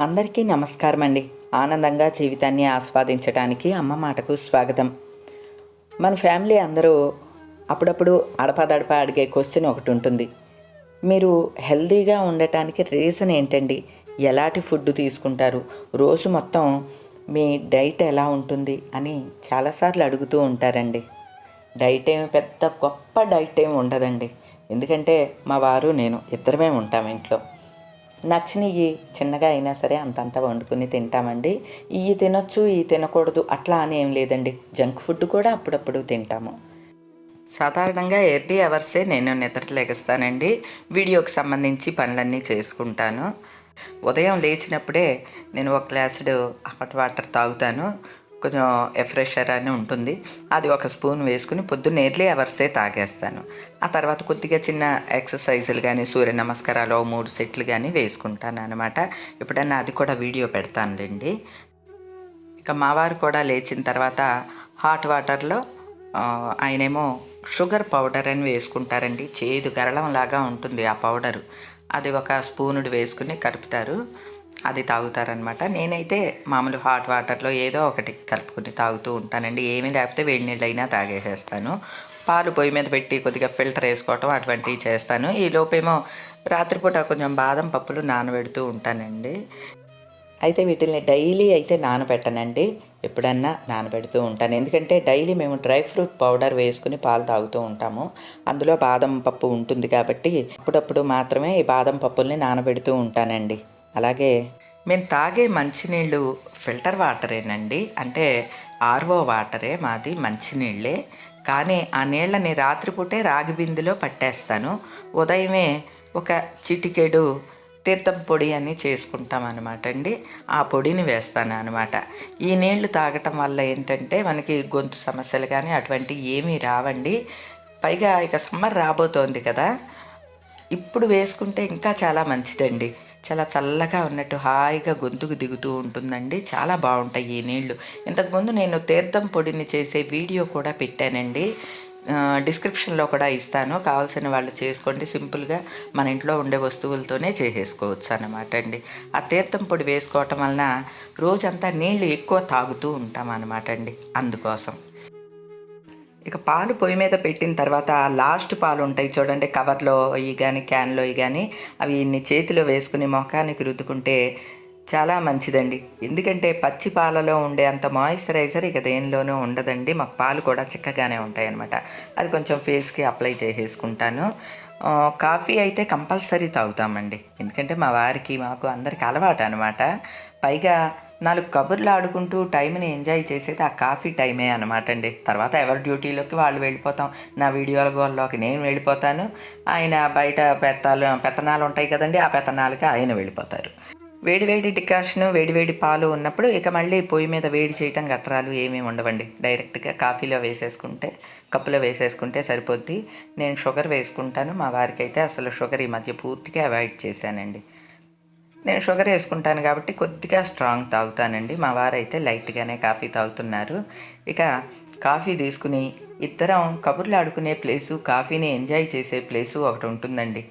అందరికీ నమస్కారం అండి ఆనందంగా జీవితాన్ని ఆస్వాదించడానికి అమ్మ మాటకు స్వాగతం. మన ఫ్యామిలీ అందరూ అప్పుడప్పుడు అడపదడప అడిగే క్వశ్చన్ ఒకటి ఉంటుంది. మీరు హెల్దీగా ఉండటానికి రీజన్ ఏంటండి? ఎలాంటి ఫుడ్ తీసుకుంటారు? రోజు మొత్తం మీ డైట్ ఎలా ఉంటుంది? అని చాలాసార్లు అడుగుతూ ఉంటారండి. డైట్ ఏమి పెద్ద గొప్ప డైట్ ఏమి ఉండదండి. ఎందుకంటే మా వారు నేను ఇద్దరమే ఉంటాం ఇంట్లో. నచ్చినవి చిన్నగా అయినా సరే అంతంత వండుకుని తింటామండి. ఇవి తినొచ్చు ఇవి తినకూడదు అట్లా అని ఏం లేదండి. జంక్ ఫుడ్ కూడా అప్పుడప్పుడు తింటాము. సాధారణంగా ఎర్లీ అవర్సే నేను నిద్ర లెగస్తానండి. వీడియోకి సంబంధించి పనులన్నీ చేసుకుంటాను. ఉదయం లేచినప్పుడే నేను ఒక గ్లాసుడు హాట్ వాటర్ తాగుతాను. కొంచెం ఎఫ్రెషర్ అని ఉంటుంది. అది ఒక స్పూన్ వేసుకుని పొద్దున్న ఎర్లీ అవర్సే తాగేస్తాను. ఆ తర్వాత కొద్దిగా చిన్న ఎక్సర్సైజులు కానీ సూర్య నమస్కారాలు మూడు సెట్లు కానీ వేసుకుంటాను అనమాట ఎప్పుడన్నా అది కూడా వీడియో పెడతానులేండి. ఇక మావారు కూడా లేచిన తర్వాత హాట్ వాటర్లో ఆయనేమో షుగర్ పౌడర్ అని వేసుకుంటారండి. చేదు గరళం లాగా ఉంటుంది ఆ పౌడరు అది ఒక స్పూనుడు వేసుకుని కలుపుతారు. అది తాగుతారనమాట. నేనైతే మామూలు హాట్ వాటర్లో ఏదో ఒకటి కలుపుకుని తాగుతూ ఉంటానండి. ఏమీ లేకపోతే వేడి నీళ్ళు అయినా తాగేసేస్తాను. పాలు పొయ్యి మీద పెట్టి కొద్దిగా ఫిల్టర్ వేసుకోవటం అటువంటివి చేస్తాను. ఈ లోపేమో రాత్రిపూట కొంచెం బాదం పప్పులు నానబెడుతూ ఉంటానండి. అయితే వీటిని డైలీ అయితే నానబెట్టనండి. ఎప్పుడన్నా నానబెడుతూ ఉంటాను. ఎందుకంటే డైలీ మేము డ్రై ఫ్రూట్ పౌడర్ వేసుకుని పాలు తాగుతూ ఉంటాము. అందులో బాదం పప్పు ఉంటుంది కాబట్టి అప్పుడప్పుడు మాత్రమే ఈ బాదం పప్పుల్ని నానబెడుతూ ఉంటానండి. అలాగే మేము తాగే మంచినీళ్ళు ఫిల్టర్ వాటరేనండి. అంటే ఆర్వో వాటరే మాది మంచినీళ్ళే. కానీ ఆ నీళ్ళని రాత్రిపూటే రాగి బిందులో పట్టేస్తాను. ఉదయమే ఒక చిటికెడు తీర్థం పొడి అని చేసుకుంటాం అనమాట అండి ఆ పొడిని వేస్తాను అనమాట ఈ నీళ్ళు తాగటం వల్ల ఏంటంటే మనకి గొంతు సమస్యలు కానీ అటువంటివి ఏమీ రావండి. పైగా ఇక సమ్మర్ రాబోతోంది కదా. ఇప్పుడు వేసుకుంటే ఇంకా చాలా మంచిదండి. చాలా చల్లగా ఉన్నట్టు హాయిగా గొంతుకు దిగుతూ ఉంటుందండి. చాలా బాగుంటాయి ఈ నీళ్ళు. ఇంతకుముందు నేను తీర్థం పొడిని చేసే వీడియో కూడా పెట్టానండి. డిస్క్రిప్షన్లో కూడా ఇస్తాను. కావాల్సిన వాళ్ళు చేసుకోండి. సింపుల్గా మన ఇంట్లో ఉండే వస్తువులతోనే చేసేసుకోవచ్చు అన్నమాట అండి. ఆ తీర్థం పొడి వేసుకోవటం వలన రోజంతా నీళ్ళు ఎక్కువ తాగుతూ ఉంటాం అనమాట అండి. అందుకోసం. ఇక పాలు పొయ్యి మీద పెట్టిన తర్వాత లాస్ట్ పాలు ఉంటాయి చూడండి కవర్లో ఇవి కానీ క్యాన్లో ఇవి కానీ అవి ఇన్ని చేతిలో వేసుకుని మొఖానికి రుద్దుకుంటే చాలా మంచిదండి. ఎందుకంటే పచ్చి పాలలో ఉండే అంత మాయిశ్చరైజర్ ఇక దేనిలోనూ ఉండదండి. మాకు పాలు కూడా చిక్కగానే ఉంటాయి అనమాట అది కొంచెం ఫేస్కి అప్లై చేసేసుకుంటాను. కాఫీ అయితే కంపల్సరీ తాగుతామండి. ఎందుకంటే మా వారికి మాకు అందరికి అలవాటు అనమాట పైగా నాలుగు కబుర్లు ఆడుకుంటూ టైంని ఎంజాయ్ చేసేది ఆ కాఫీ టైమే అనమాట అండి. తర్వాత ఎవరి డ్యూటీలోకి వాళ్ళు వెళ్ళిపోతాం. నా వీడియోల గోల్లోకి నేను వెళ్ళిపోతాను. ఆయన బయట పెత్తాలు పెత్తనాలు ఉంటాయి కదండి ఆ పెత్తనాలకి ఆయన వెళ్ళిపోతారు. వేడివేడి డికాషన్ వేడివేడి పాలు ఉన్నప్పుడు ఇక మళ్ళీ పొయ్యి మీద వేడి చేయటం గట్రాలు ఏమీ ఉండవండి. డైరెక్ట్గా కాఫీలో వేసేసుకుంటే కప్పులో వేసేసుకుంటే సరిపోద్ది. నేను షుగర్ వేసుకుంటాను. మా వారికి అయితే అసలు షుగర్ ఈ మధ్య పూర్తిగా అవాయిడ్ చేశానండి. నేను షుగర్ వేసుకుంటాను కాబట్టి కొద్దిగా స్ట్రాంగ్ తాగుతానండి. మా వారైతే లైట్గానే కాఫీ తాగుతున్నారు. ఇక కాఫీ తీసుకుని ఇద్దరం కబుర్లు ఆడుకునే ప్లేసు కాఫీని ఎంజాయ్ చేసే ప్లేసు ఒకటి ఉంటుందండి.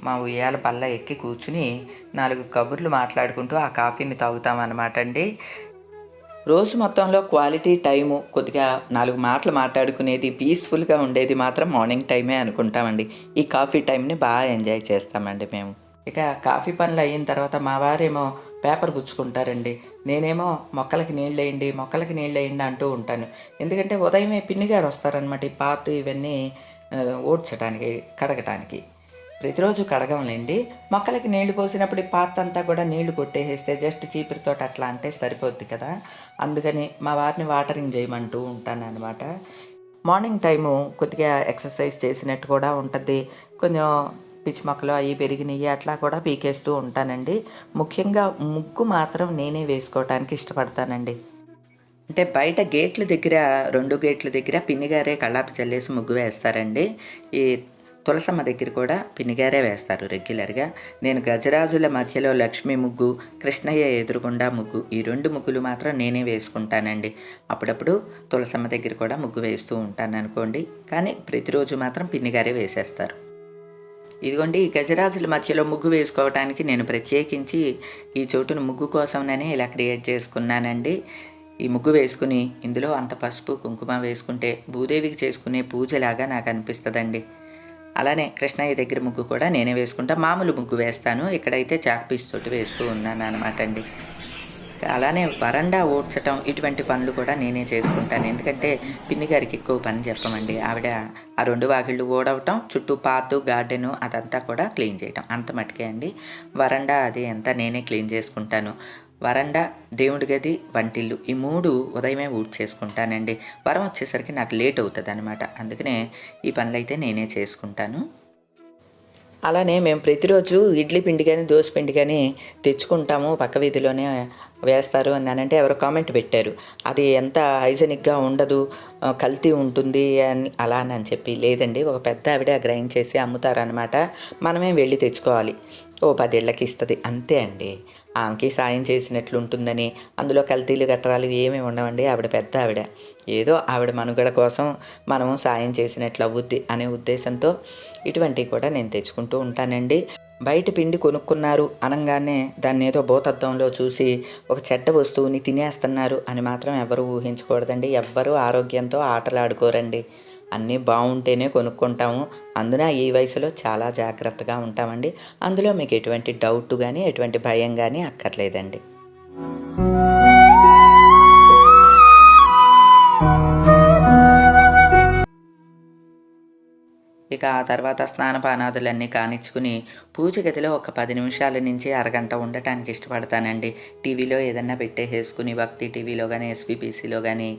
మా ఉయ్యాల బల్ల ఎక్కి కూర్చుని నాలుగు కబుర్లు మాట్లాడుకుంటూ ఆ కాఫీని తాగుతామన్నమాట అండి. రోజు మొత్తంలో క్వాలిటీ టైము కొద్దిగా నాలుగు మాటలు మాట్లాడుకునేది పీస్ఫుల్గా ఉండేది మాత్రం మార్నింగ్ టైమే అనుకుంటామండి. ఈ కాఫీ టైంని బాగా ఎంజాయ్ చేస్తామండి మేము. ఇక కాఫీ పనులు అయిన తర్వాత మా వారేమో పేపర్ పుచ్చుకుంటారండి నేనేమో మొక్కలకి నీళ్ళు వేయండి మొక్కలకి నీళ్ళు వేయండి అంటూ ఉంటాను. ఎందుకంటే ఉదయమే పిన్ని గారు వస్తారనమాట ఈ పాత ఇవన్నీ ఆ, ఓడ్చడానికి కడగటానికి. ప్రతిరోజు కడగంలేండి. మొక్కలకి నీళ్ళు పోసినప్పుడు ఈ పాత అంతా కూడా నీళ్ళు కొట్టేసేస్తే జస్ట్ చీపురితో అట్లా అంటే సరిపోద్ది కదా. అందుకని మా వారిని వాటరింగ్ చేయమంటూ ఉంటాను అనమాట మార్నింగ్ టైము కొద్దిగా ఎక్సర్సైజ్ చేసినట్టు కూడా ఉంటుంది. కొంచెం పిచ్చి మొక్కలు అవి పెరిగినాయి అట్లా కూడా పీకేస్తూ ఉంటానండి. ముఖ్యంగా ముగ్గు మాత్రం నేనే వేసుకోవటానికి ఇష్టపడతానండి. అంటే బయట గేట్ల దగ్గర రెండు గేట్ల దగ్గర పిన్నిగారే కళ్ళాపి చల్లేసి ముగ్గు వేస్తారండి. ఈ తులసమ్మ దగ్గర కూడా పిన్నిగారే వేస్తారు రెగ్యులర్గా. నేను గజరాజుల మధ్యలో లక్ష్మీ ముగ్గు కృష్ణయ్య ఎదురుగుండా ముగ్గు ఈ రెండు ముగ్గులు మాత్రం నేనే వేసుకుంటానండి. అప్పుడప్పుడు తులసమ్మ దగ్గర కూడా ముగ్గు వేస్తూ ఉంటాను అనుకోండి కానీ ప్రతిరోజు మాత్రం పిన్నిగారే వేసేస్తారు. ఇదిగోండి గజరాజుల మధ్యలో ముగ్గు వేసుకోవడానికి నేను ప్రత్యేకించి ఈ చోటును ముగ్గు కోసంనే ఇలా క్రియేట్ చేసుకున్నానండి. ఈ ముగ్గు వేసుకుని ఇందులో అంత పసుపు కుంకుమ వేసుకుంటే భూదేవికి చేసుకునే పూజలాగా నాకు అనిపిస్తుందండి. అలానే కృష్ణయ్య దగ్గర ముగ్గు కూడా నేనే వేసుకుంటా. మామూలు ముగ్గు వేస్తాను. ఇక్కడైతే చాక్ పీస్ తోటి వేస్తూ ఉన్నాను అనమాట అండి. అలానే వరండా ఓడ్చటం ఇటువంటి పనులు కూడా నేనే చేసుకుంటాను. ఎందుకంటే పిన్ని గారికి ఎక్కువ పని చెప్పమండి. ఆవిడ ఆ రెండు వాకిళ్ళు ఓడవటం చుట్టూ పాతు గార్డెను అదంతా కూడా క్లీన్ చేయటం. అంత మటుకే అండి. వరండా అది అంతా నేనే క్లీన్ చేసుకుంటాను. వరండా దేవుడి గది వంటిల్లు ఈ మూడు ఉదయమే ఊడ్ చేసుకుంటానండి వరం వచ్చేసరికి నాకు లేట్ అవుతుంది అనమాట అందుకనే ఈ పనులైతే నేనే చేసుకుంటాను. అలానే మేము ప్రతిరోజు ఇడ్లీ పిండి కానీ దోశ పిండి కానీ తెచ్చుకుంటాము పక్క వీధిలోనే. వేస్తారు అని అంటే ఎవరో కామెంట్ పెట్టారు. అది ఎంత హైజెనిక్గా ఉండదు కల్తీ ఉంటుంది అని అలా అని చెప్పి లేదండి ఒక పెద్ద ఆవిడ గ్రైండ్ చేసి అమ్ముతారనమాట మనమే వెళ్ళి తెచ్చుకోవాలి. ఓ పదేళ్ళకి ఇస్తుంది. అంతే అండి. ఆమెకి సాయం చేసినట్లు ఉంటుందని అందులో కల్తీలు గట్రాలు ఏమీ ఉండవండి ఆవిడ పెద్ద ఆవిడ. ఏదో ఆవిడ మనుగడ కోసం మనము సాయం చేసినట్లు అవుద్ది అనే ఉద్దేశంతో ఇటువంటివి కూడా నేను తెచ్చుకుంటూ ఉంటానండి. బయట పిండి కొనుక్కున్నారు అనగానే దాన్ని ఏదో భూతత్వంలో చూసి ఒక చెడ్డ వస్తువుని తినేస్తున్నారు అని మాత్రం ఎవరు ఊహించకూడదండి. ఎవ్వరూ ఆరోగ్యంతో ఆటలాడుకోరండి. అన్నీ బాగుంటేనే కొనుక్కుంటాము. అందున ఈ వయసులో చాలా జాగ్రత్తగా ఉంటామండి. అందులో మీకు ఎటువంటి డౌట్ కానీ ఎటువంటి భయం కానీ అక్కర్లేదండి. ఇక ఆ తర్వాత స్నానపానాదులన్నీ కానిచ్చుకుని పూజ గదిలో ఒక పది నిమిషాల నుంచి అరగంట ఉండటానికి ఇష్టపడతానండి. టీవీలో ఏదన్నా పెట్టేసేసుకుని భక్తి టీవీలో కానీ ఎస్పీపీసీలో కానీ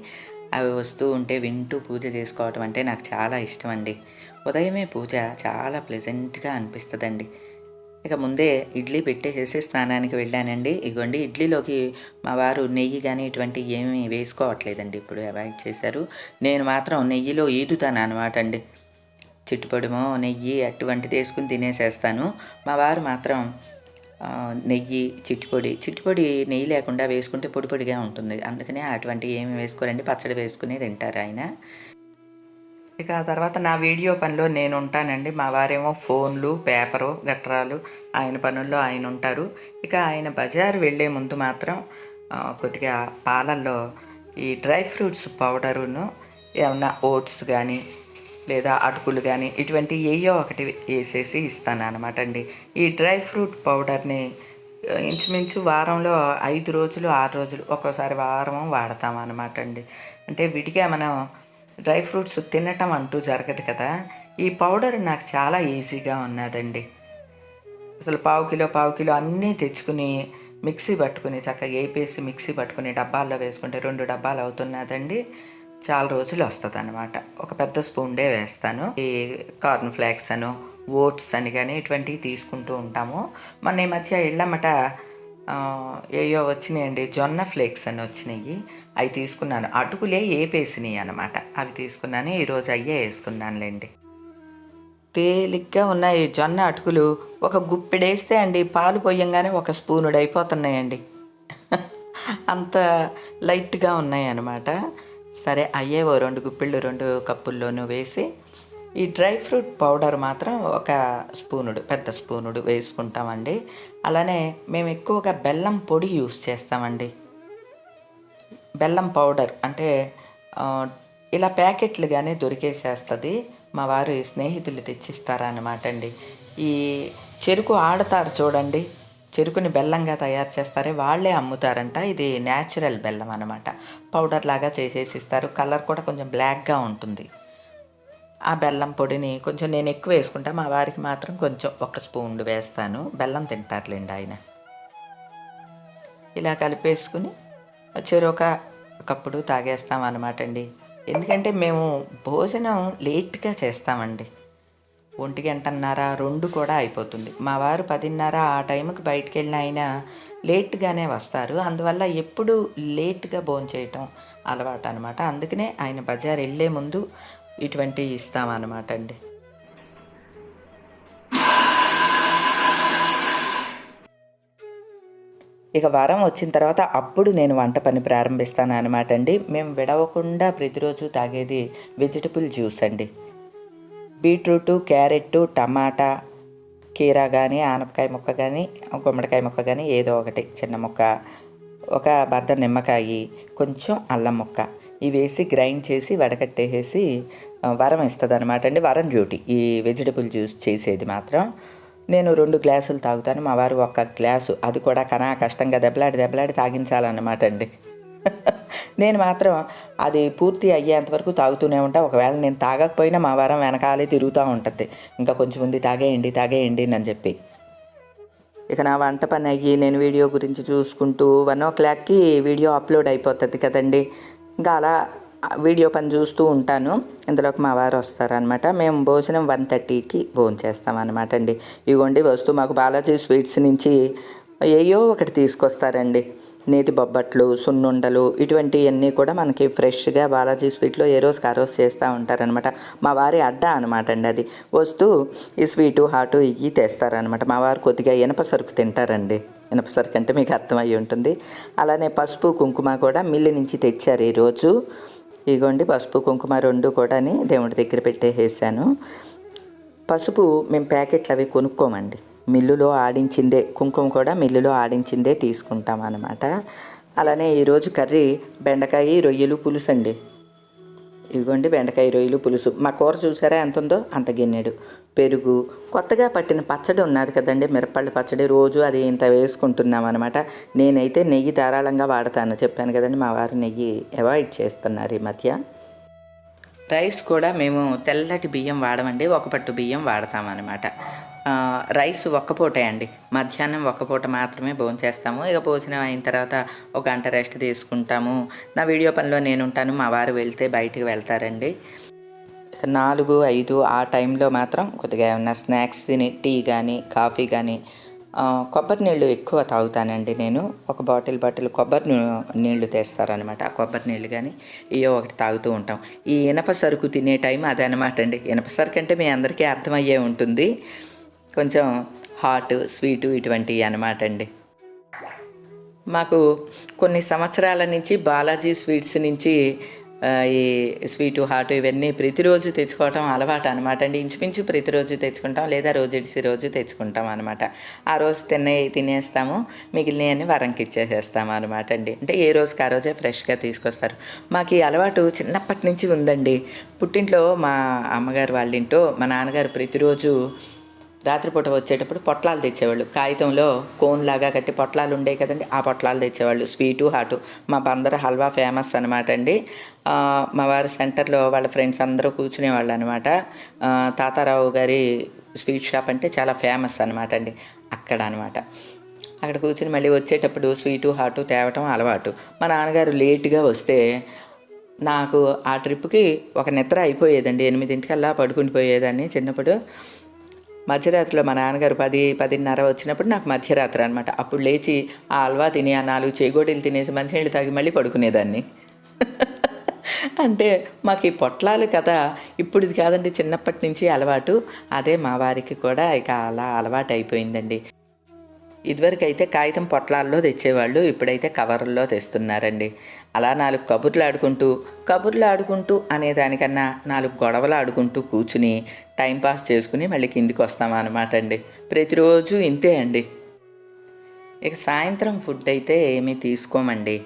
అవి వస్తూ ఉంటే వింటూ పూజ చేసుకోవటం అంటే నాకు చాలా ఇష్టం అండి ఉదయమే పూజ చాలా ప్లెజెంట్గా అనిపిస్తుందండి. ఇక ముందే ఇడ్లీ పెట్టేసేసి స్నానానికి వెళ్ళానండి. ఇగోండి ఇడ్లీలోకి మా వారు నెయ్యి కానీ ఇటువంటి ఏమీ వేసుకోవట్లేదండి. ఇప్పుడు అవాయిడ్ చేశారు. నేను మాత్రం నెయ్యిలో ఈదుతాను అనమాట అండి. చిట్టుపొడిమో నెయ్యి అటువంటిది వేసుకుని తినేసేస్తాను. మా వారు మాత్రం నెయ్యి చిట్టిపొడి చిట్టిపొడి నెయ్యి లేకుండా వేసుకుంటే పొడి పొడిగా ఉంటుంది. అందుకనే అటువంటి ఏమి వేసుకోరండి. పచ్చడి వేసుకుని తింటారు ఆయన. ఇక ఆ తర్వాత నా వీడియో పనిలో నేను ఉంటానండి. మా వారేమో ఫోన్లు పేపరు గట్రాలు ఆయన పనుల్లో ఆయన ఉంటారు. ఇక ఆయన బజార్ వెళ్ళే ముందు మాత్రం కొద్దిగా పాలల్లో ఈ డ్రై ఫ్రూట్స్ పౌడరును ఏమన్నా ఓట్స్ కానీ లేదా అటుకులు కానీ ఇటువంటి ఏయో ఒకటి వేసేసి ఇస్తాను అనమాట అండి. ఈ డ్రై ఫ్రూట్ పౌడర్ని ఇంచుమించు వారంలో ఐదు రోజులు ఆరు రోజులు ఒక్కోసారి వారం వాడతాం అనమాట అండి. అంటే విడిగా మనం డ్రై ఫ్రూట్స్ తినటం అంటూ జరగదు కదా. ఈ పౌడర్ నాకు చాలా ఈజీగా ఉన్నదండి. అసలు పావు కిలో పావు కిలో అన్నీ తెచ్చుకుని మిక్సీ పట్టుకుని చక్కగా వేపేసి మిక్సీ పట్టుకుని డబ్బాల్లో వేసుకుంటే రెండు డబ్బాలు అవుతున్నదండి. చాలా రోజులు వస్తుంది అనమాట ఒక పెద్ద స్పూన్డే వేస్తాను. ఈ కార్న్ ఫ్లేక్స్ అను ఓట్స్ అని కానీ ఇటువంటివి తీసుకుంటూ ఉంటాము. మొన్న ఈ మధ్య ఇళ్ళమ్మట ఏయో వచ్చినాయండి జొన్న ఫ్లేక్స్ అని వచ్చినాయి. అవి తీసుకున్నాను. అటుకులే ఏపేసినాయి అనమాట అవి తీసుకున్నాను. ఈరోజు అయ్యే వేస్తున్నానులేండి. తేలిగ్గా ఉన్న ఈ జొన్న అటుకులు. ఒక గుప్పిడేస్తే అండి పాలు పోయంగానే ఒక స్పూనుడు అయిపోతున్నాయండి. అంత లైట్గా ఉన్నాయి అన్నమాట. సరే అయ్యే ఓ రెండు గుప్పిళ్ళు రెండు కప్పుల్లోనూ వేసి ఈ డ్రై ఫ్రూట్ పౌడర్ మాత్రం ఒక స్పూనుడు పెద్ద స్పూనుడు వేసుకుంటామండి. అలానే మేము ఎక్కువగా బెల్లం పొడి యూస్ చేస్తామండి. బెల్లం పౌడర్ అంటే ఇలా ప్యాకెట్లుగానే దొరికేసేస్తుంది. మా వారు స్నేహితులు తెచ్చిస్తారనమాట అండి ఈ చెరుకు ఆడతారు చూడండి. చెరుకుని బెల్లంగా తయారు చేస్తారే వాళ్ళే అమ్ముతారంట. ఇది న్యాచురల్ బెల్లం అనమాట పౌడర్ లాగా చేసేసి ఇస్తారు కలర్ కూడా కొంచెం బ్లాక్గా ఉంటుంది. ఆ బెల్లం పొడిని కొంచెం నేను ఎక్కువ వేసుకుంటా. మా వారికి మాత్రం కొంచెం ఒక స్పూన్ వేస్తాను. బెల్లం తింటారులేండి ఆయన. ఇలా కలిపేసుకుని చెరొక కప్పుడు తాగేస్తాం అనమాట అండి. ఎందుకంటే మేము భోజనం లేట్గా చేస్తామండి. ఒంటి గంటన్నర రెండు కూడా అయిపోతుంది. మా వారు పదిన్నర ఆ టైంకి బయటికి వెళ్ళిన ఆయన లేట్గానే వస్తారు. అందువల్ల ఎప్పుడు లేట్గా భోంచేయటం అలవాటు అనమాట అందుకనే ఆయన బజార్ వెళ్ళే ముందు ఇటువంటివి ఇస్తామన్నమాట అండి. ఇక వారం వచ్చిన తర్వాత అప్పుడు నేను వంట పని ప్రారంభిస్తాను అనమాట అండి. మేము విడవకుండా ప్రతిరోజు తాగేది వెజిటబుల్ జ్యూస్ అండి. బీట్రూటు క్యారెట్ టమాటా కీరా కానీ ఆనపకాయ ముక్క కానీ గుమ్మడికాయ ముక్క కానీ ఏదో ఒకటి చిన్న ముక్క ఒక బద్ద నిమ్మకాయ కొంచెం అల్లం ముక్క. ఇవి వేసి గ్రైండ్ చేసి వడకట్టేసేసి వరం ఇస్తుంది అనమాట అండి. వరం డ్యూటీ. ఈ వెజిటబుల్ జ్యూస్ చేసేది మాత్రం నేను రెండు గ్లాసులు తాగుతాను. మా వారు ఒక్క గ్లాసు. అది కూడా కనా కష్టంగా దెబ్బలాడి దెబ్బలాడి తాగించాలన్నమాట అండి. నేను మాత్రం అది పూర్తి అయ్యేంత వరకు తాగుతూనే ఉంటా. ఒకవేళ నేను తాగకపోయినా మా వారం వెనకాలే తిరుగుతూ ఉంటుంది. ఇంకా కొంచెం ఉంది తాగేయండి తాగేయండి అని చెప్పి. ఇక నా వంట పని అయ్యి నేను వీడియో గురించి చూసుకుంటూ వన్ ఓ క్లాక్కి వీడియో అప్లోడ్ అయిపోతుంది కదండి. ఇంకా అలా వీడియో పని చూస్తూ ఉంటాను. ఇందులోకి మా వారు వస్తారనమాట మేము భోజనం వన్ థర్టీకి భోజనం చేస్తామన్నమాట అండి. ఇగోండి వస్తూ మాకు బాలాజీ స్వీట్స్ నుంచి ఏయో ఒకటి తీసుకొస్తారండి. నేతి బొబ్బట్లు సున్నుండలు ఇటువంటివన్నీ కూడా మనకి ఫ్రెష్గా బాలాజీ స్వీట్లో ఏ రోజుకి ఆ రోజు చేస్తూ ఉంటారనమాట మా వారి అడ్డ అనమాట అండి అది. వస్తూ ఈ స్వీటు హాటు ఇవి తెస్తారనమాట మా వారు కొద్దిగా ఇనప సరుకు తింటారండి. ఇనప సరుకు అంటే మీకు అర్థమయ్యి ఉంటుంది. అలానే పసుపు కుంకుమ కూడా మిల్లు నుంచి తెచ్చారు ఈరోజు ఇగోండి పసుపు కుంకుమ రెండు కూడాని దేవుడి దగ్గర పెట్టేసేసాను. పసుపు మేము ప్యాకెట్లు అవి కొనుక్కోమండి. మిల్లులో ఆడించిందే కుంకుమ కూడా మిల్లులో ఆడించిందే తీసుకుంటాం అనమాట అలానే ఈరోజు కర్రీ బెండకాయ రొయ్యలు పులుసు అండి. ఇదిగోండి బెండకాయ రొయ్యలు పులుసు. మా కూర చూసారా ఎంత ఉందో? అంత గిన్నెడు. పెరుగు. కొత్తగా పట్టిన పచ్చడి ఉన్నది కదండి మిరపళ్ళ పచ్చడి. రోజు అది ఇంత వేసుకుంటున్నాం అనమాట నేనైతే నెయ్యి ధారాళంగా వాడతాను. చెప్పాను కదండి మా వారు నెయ్యి అవాయిడ్ చేస్తున్నారు ఈ మధ్య. రైస్ కూడా మేము తెల్లటి బియ్యం వాడమండి ఒక పట్టు బియ్యం వాడతామన్నమాట రైస్ ఒక్క పూటే అండి. మధ్యాహ్నం ఒక్కపూట మాత్రమే భోంచేస్తాము ఇక భోజనం అయిన తర్వాత ఒక గంట రెస్ట్ తీసుకుంటాము. నా వీడియో పనిలో నేను ఉంటాను మా వారు వెళ్తే బయటికి వెళ్తారండి. నాలుగు ఐదు ఆ టైంలో మాత్రం కొద్దిగా ఏమన్నా స్నాక్స్ తిని టీ కానీ కాఫీ కానీ కొబ్బరి నీళ్ళు ఎక్కువ తాగుతానండి నేను. ఒక బాటిల్ బాటిల్ కొబ్బరి నీళ్ళు తెస్తారనమాట ఆ కొబ్బరి నీళ్ళు కానీ ఇయో ఒకటి తాగుతూ ఉంటాం. ఈ ఇనప సరుకు తినే టైం అదనమాట అనమాట అండి. ఇనప సరుకు అంటే మీ అందరికీ అర్థమయ్యే ఉంటుంది. కొంచెం హాట్ స్వీటు ఇటువంటివి అనమాట అండి. మాకు కొన్ని సంవత్సరాల నుంచి బాలాజీ స్వీట్స్ నుంచి ఈ స్వీటు హాట్ ఇవన్నీ ప్రతిరోజు తెచ్చుకోవటం అలవాటు అనమాట అండి. ఇంచుమించు ప్రతిరోజు తెచ్చుకుంటాం లేదా రోజుడిసి రోజు తెచ్చుకుంటాం అనమాట ఆ రోజు తినే తినేస్తాము మిగిలినవన్నీ వరంకి ఇచ్చేసేస్తాము అనమాట అండి. అంటే ఏ రోజుకి ఆ రోజే ఫ్రెష్గా తీసుకొస్తారు. మాకు ఈ అలవాటు చిన్నప్పటి నుంచి ఉందండి. పుట్టింట్లో మా అమ్మగారు వాళ్ళ ఇంట్లో మా నాన్నగారు ప్రతిరోజు రాత్రిపూట వచ్చేటప్పుడు పొట్లాలు తెచ్చేవాళ్ళు. కాగితంలో కోన్ లాగా కట్టి పొట్లాలు ఉండేవి కదండి ఆ పొట్లాలు తెచ్చేవాళ్ళు. Sweet hot. మా బందర హల్వా ఫేమస్ అనమాట అండి. మా వారి సెంటర్లో వాళ్ళ ఫ్రెండ్స్ అందరూ కూర్చునేవాళ్ళు అనమాట తాతారావు గారి స్వీట్ షాప్ అంటే చాలా ఫేమస్ అనమాట అండి అక్కడ అనమాట అక్కడ కూర్చుని మళ్ళీ వచ్చేటప్పుడు స్వీటు హాటు తేవటం అలవాటు. మా నాన్నగారు లేట్గా వస్తే నాకు ఆ ట్రిప్కి ఒక నిద్ర అయిపోయేదండి. ఎనిమిదింటికల్లా పడుకుని పోయేదాన్ని చిన్నప్పుడు. మధ్యరాత్రిలో మా నాన్నగారు పది పదిన్నర వచ్చినప్పుడు నాకు మధ్యరాత్రి అనమాట అప్పుడు లేచి ఆ హల్వా తిని ఆ నాలుగు చేగోడీలు తినేసి మంచినీళ్ళు తాగి మళ్ళీ పడుకునేదాన్ని. అంటే మాకు ఈ పొట్లాలు కదా ఇప్పుడు ఇది కాదండి చిన్నప్పటి నుంచి అలవాటు. అదే మా వారికి కూడా ఇక అలా అలవాటు అయిపోయిందండి. ఇదివరకైతే కాగితం పొట్లాల్లో తెచ్చేవాళ్ళు ఇప్పుడైతే కవర్ల్లో తెస్తున్నారండి. అలా నాలుగు కబుర్లు ఆడుకుంటూ కబుర్లు ఆడుకుంటూ అనే దానికన్నా నాలుగు గొడవలు ఆడుకుంటూ కూర్చుని టైంపాస్ చేసుకుని మళ్ళీ కిందికి వస్తామన్నమాట అండి. ప్రతిరోజు ఇంతే అండి. ఇక సాయంత్రం ఫుడ్ అయితే ఏమీ తీసుకోమండి.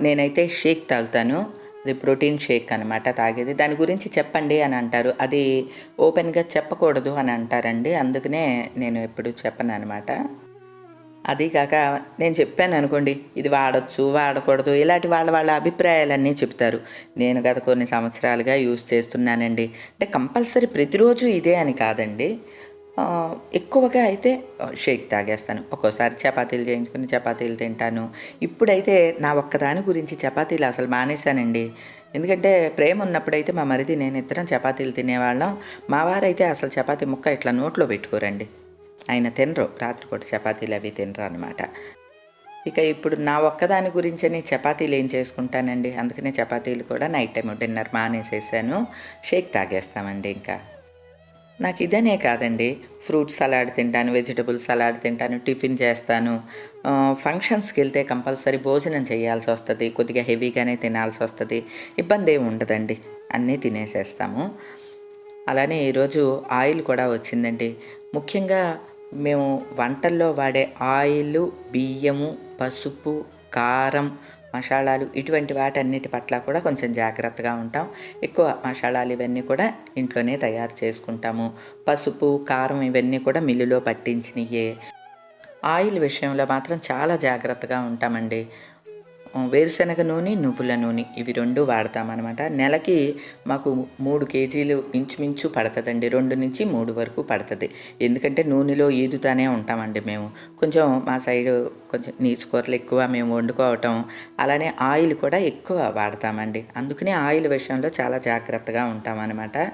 నేనైతే షేక్ తాగుతాను. అది ప్రోటీన్ షేక్ అనమాట తాగేది. దాని గురించి చెప్పండి అని అంటారు. అది ఓపెన్గా చెప్పకూడదు అని అంటారండి. అందుకనే నేను ఎప్పుడు చెప్పను అనమాట అది కాక నేను చెప్పాను అనుకోండి ఇది వాడచ్చు వాడకూడదు ఇలాంటి వాళ్ళ వాళ్ళ అభిప్రాయాలన్నీ చెప్తారు. నేను గత కొన్ని సంవత్సరాలుగా యూస్ చేస్తున్నానండి. అంటే కంపల్సరీ ప్రతిరోజు ఇదే అని కాదండి. ఎక్కువగా అయితే షేక్ తాగేస్తాను. ఒక్కోసారి చపాతీలు చేయించుకుని చపాతీలు తింటాను. ఇప్పుడైతే నా ఒక్కదాని గురించి చపాతీలు అసలు మానేశానండి. ఎందుకంటే ప్రేమ ఉన్నప్పుడైతే మా మరిది నేను ఇద్దరం చపాతీలు తినేవాళ్ళం. మా వారైతే అసలు చపాతీ ముక్క ఇట్లా నోట్లో పెట్టుకోరండి. ఆయన తినరు. రాత్రిపూట చపాతీలు అవి తినరు అనమాట ఇక ఇప్పుడు నా ఒక్కదాని గురించని చపాతీలు ఏం చేసుకుంటానండి? అందుకనే చపాతీలు కూడా నైట్ టైం డిన్నర్ మానేసేసాను. షేక్ తాగేస్తామండి ఇంకా. నాకు ఇదనే కాదండి. ఫ్రూట్ సలాడ్ తింటాను వెజిటబుల్ సలాడ్ తింటాను టిఫిన్ చేస్తాను. ఫంక్షన్స్కి వెళ్తే కంపల్సరీ భోజనం చేయాల్సి వస్తుంది. కొద్దిగా హెవీగానే తినాల్సి వస్తుంది. ఇబ్బంది ఏమి ఉండదండి. అన్నీ తినేసేస్తాము. అలానే ఈరోజు ఆయిల్ కూడా వచ్చిందండి. ముఖ్యంగా మేము వంటల్లో వాడే ఆయిల్ బియ్యము పసుపు కారం మసాలాలు ఇటువంటి వాటన్నిటి పట్ల కూడా కొంచెం జాగ్రత్తగా ఉంటాం. ఎక్కువ మసాలాలు ఇవన్నీ కూడా ఇంట్లోనే తయారు చేసుకుంటాము. పసుపు కారం ఇవన్నీ కూడా మిల్లులో పట్టించినయే. ఆయిల్ విషయంలో మాత్రం చాలా జాగ్రత్తగా ఉంటామండి. వేరుశనగ నూనె నువ్వుల నూనె ఇవి రెండు వాడతామన్నమాట. నెలకి మాకు మూడు కేజీలు ఇంచుమించు పడుతుందండి. రెండు నుంచి మూడు వరకు పడుతుంది. ఎందుకంటే నూనెలో ఈదుతానే ఉంటామండి మేము. కొంచెం మా సైడు కొంచెం నీచు కూరలు ఎక్కువ మేము వండుకోవటం అలానే ఆయిల్ కూడా ఎక్కువ వాడతామండి. అందుకనే ఆయిల్ విషయంలో చాలా జాగ్రత్తగా ఉంటామన్నమాట.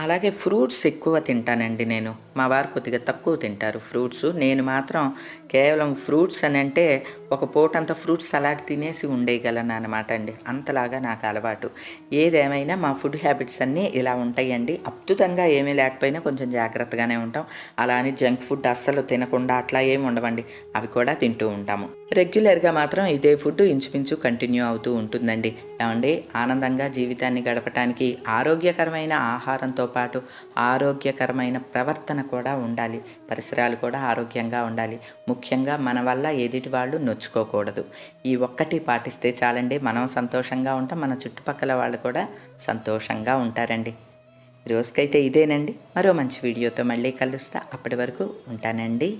అలాగే ఫ్రూట్స్ ఎక్కువ తింటానండి నేను. మా వారు కొద్దిగా తక్కువ తింటారు ఫ్రూట్స్. నేను మాత్రం కేవలం ఫ్రూట్స్ అని అంటే ఒక పూట అంత ఫ్రూట్ సలాడ్ తినేసి ఉండేయగలను అనమాట అండి. అంతలాగా నాకు అలవాటు. ఏదేమైనా మా ఫుడ్ హ్యాబిట్స్ అన్నీ ఇలా ఉంటాయండి. అద్భుతంగా ఏమీ లేకపోయినా కొంచెం జాగ్రత్తగానే ఉంటాం. అలా అని జంక్ ఫుడ్ అస్సలు తినకుండా అట్లా ఏమి ఉండవండి. అవి కూడా తింటూ ఉంటాము. రెగ్యులర్గా మాత్రం ఇదే ఫుడ్ ఇంచుమించు కంటిన్యూ అవుతూ ఉంటుందండి. ఏమండి? ఆనందంగా జీవితాన్ని గడపటానికి ఆరోగ్యకరమైన ఆహారంతో పాటు ఆరోగ్యకరమైన ప్రవర్తన కూడా ఉండాలి. పరిసరాలు కూడా ఆరోగ్యంగా ఉండాలి. ముఖ్యంగా మన వల్ల ఎదుటి వాళ్ళు నొచ్చుకోకూడదు. ఈ ఒక్కటి పాటిస్తే చాలండి మనం సంతోషంగా ఉంటాం మన చుట్టుపక్కల వాళ్ళు కూడా సంతోషంగా ఉంటారండి. రోజుకైతే ఇదేనండి. మరో మంచి వీడియోతో మళ్ళీ కలుస్తా. అప్పటి వరకు ఉంటానండి.